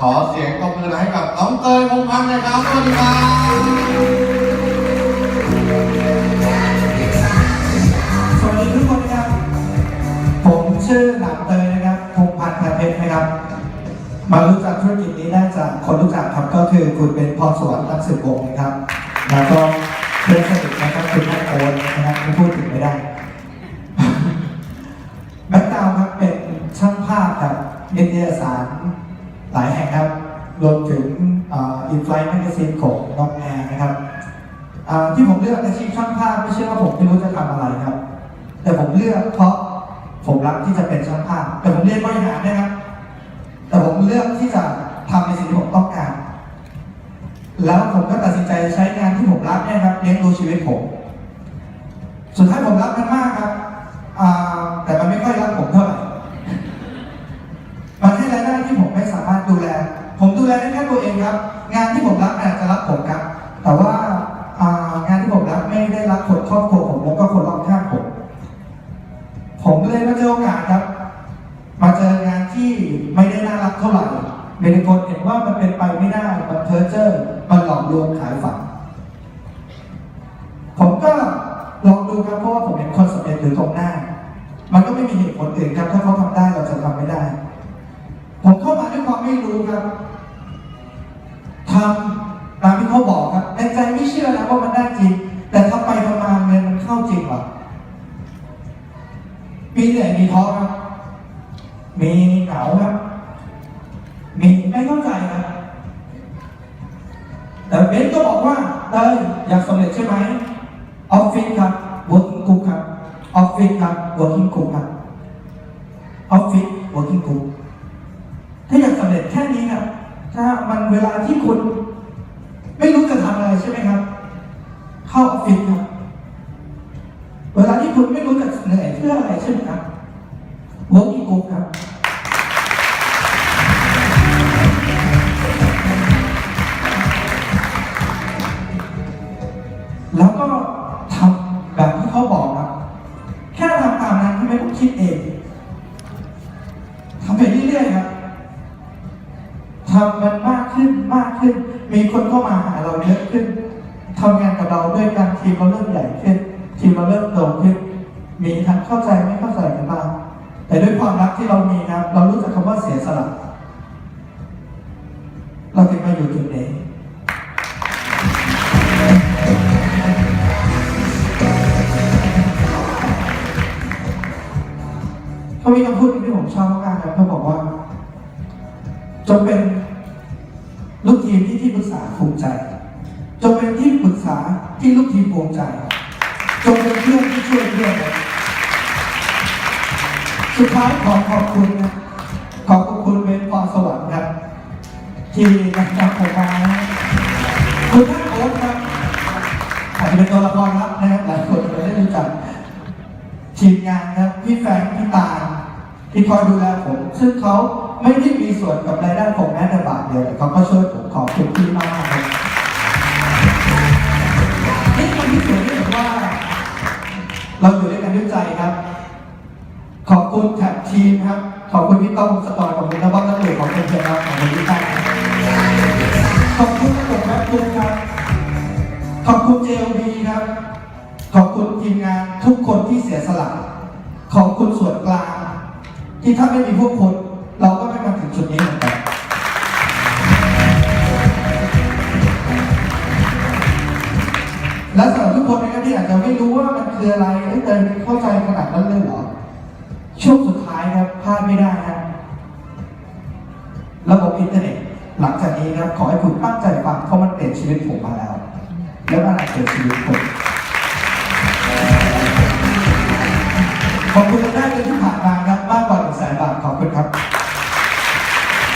ขอเสียงตบมือให้กับน้องเตยพงพันธ์นะครับ สวัสดีครับสวัสดีทุกคนนะครับ ผมชื่อหนามเตยนะครับพงพันธ์แพรเพชรนะครับ มารู้จักธุรกิจนี้ได้จากคนรู้จักครับก็คือคุณเป็นพรสวรรค์รักสืบวงศ์นะครับ แล้วก็เพื่อนสนิทนะครับคุณแม่โอนนะครับไม่พูดถึงไม่ได้แบ็คกราวครับเป็นช่างภาพครับนิตยสาร หลายแห่งครับรวมถึงอินฟลายแมกกาซีนของน้องแอร์นะครับที่ผมเลือกอาชีพช่างภาพไม่ใช่ว่าผมไม่รู้จะทำอะไรครับ แต่ผมเลือกเพราะผมรักที่จะเป็นช่างภาพ แต่ผมเรียนบริหารนะครับ แต่ผมเลือกที่จะทำในสิ่งที่ผมต้องการ แล้วผมก็ตัดสินใจใช้งานที่ผมรักเนี่ยครับเลี้ยงดูชีวิตผม สุดท้ายผมรักมันมากครับแต่มันไม่ค่อยรักผมเท่าไหร่ มันให้รายได้ที่ผมไม่สามารถดูแล ผม ดูแลได้แค่ตัวเองครับ งานที่ผมรักอาจจะรักผมครับ แต่ว่างานที่ผมรักไม่ได้รักคนครอบครัวผมแล้วก็คนรอบข้างผม ผมเลยมาเจอโอกาสครับ มาเจองานที่ไม่ได้น่ารักเท่าไหร่เมนคนเห็นว่ามันเป็นไปไม่ได้ มันเพ้อเจ้อมันหลอกลวงขายฝันผมก็ลองดูครับเพราะว่าผมเห็นคนสำเร็จอยู่ตรงหน้า มันก็ไม่มีเหตุผลอื่นครับ ถ้าเขาทำได้เราจะทำไม่ได้ ผมเข้ามาด้วยความไม่รู้ครับ ทำตามที่เขาบอกครับในใจไม่เชื่อนะว่ามันได้จริง แต่ทำไปทำมาเงินมันเข้าจริงหรอมีเหนื่มีท้อครับ มีเหงาครับ มีไม่เข้าใจครับแต่เบนก็บอกว่าเต้ยอยากสำเร็จใช่ไหมออฟฟิศครับ working group ครับออฟฟิศครับ working group ครับออฟฟิศ working group ถ้าอยากสำเร็จแค่นี้ครับ ถ้ามันเวลาที่คุณ ไม่รู้จะทำอะไรใช่ไหมครับ เข้าออฟฟิศครับ เวลาที่คุณไม่รู้จะเหนื่อยเพื่ออะไรใช่ไหมครับ working group ครับแล้วก็ทำแบบที่เขาบอกครับ แค่ทำตามนั้นที่ไม่ต้องคิดเอง ขึ้น มีคนเข้ามาหาเราเยอะขึ้นทำงานกับเราด้วยกันทีมเราเริ่มใหญ่ขึ้น ทีมเราเริ่มโตขึ้น มีทั้งเข้าใจไม่เข้าใจกันบ้างแต่ด้วยความรักที่เรามีนะครับเรารู้จักคำว่าเสียสละเราถึงมาอยู่จุดนี้เขามีคำพูดที่ผมชอบมากครับเขาบอกว่าจงเป็นาภูมิใจ จงเป็นที่ปรึกษาที่ลูกทีมภูมิใจ จงเป็นเพื่อนที่ช่วยเพื่อนสุดท้ายขอขอบคุณนะขอบคุณเป็นพรสวรรค์ครับ ที่นำผมมาคุณท่านโอ๊ตครับอาจจะเป็นตัวละครลับนะครับหลายคนไม่ได้รู้จักทีมงานครับพี่แฟรงพี่ตาลที่คอยดูแลผม ซึ่งเขา ไม่ได้มีส่วนกับรายได้ผมแม้แต่บาทเดียวแต่เขาก็ช่วยผมขอบคุณพี่มากครับนี่คือที่สุดที่เห็นว่า เราอยู่ด้วยกันด้วยใจครับ ขอบคุณแท็กทีมครับ ขอบคุณพี่ต้อมสตอร์ขอบคุณนะบ้างนักเตะขอบคุณเพื่อนครับขอบคุณพี่ตั้งขอบคุณนักเตะแม็กซ์คุณครับ ขอบคุณเจลบีครับ ขอบคุณทีมงานทุกคนที่เสียสละ ขอบคุณส่วนกลาง ที่ถ้าไม่มีพวกคุณเราก็ ไม่มาถึงจุดนี้กันและสำหรับทุกคนนะครับที่อาจจะไม่รู้ว่ามันคืออะไรเอ้ยเติมเข้าใจขนาดนั้นเลยเหรอ ช่วงสุดท้ายครับพลาดไม่ได้ครับระบบอินเทอร์เน็ตหลังจากนี้นะครับขอให้คุณตั้งใจฟังเพราะมันเปลี่ยนชีวิตผมมาแล้ว แล้วมันอาจเปลี่ยนชีวิตผมขอบคุณรายได้เดือนที่ผ่านมาครับมากกว่า1แสนบาทขอบคุณครับ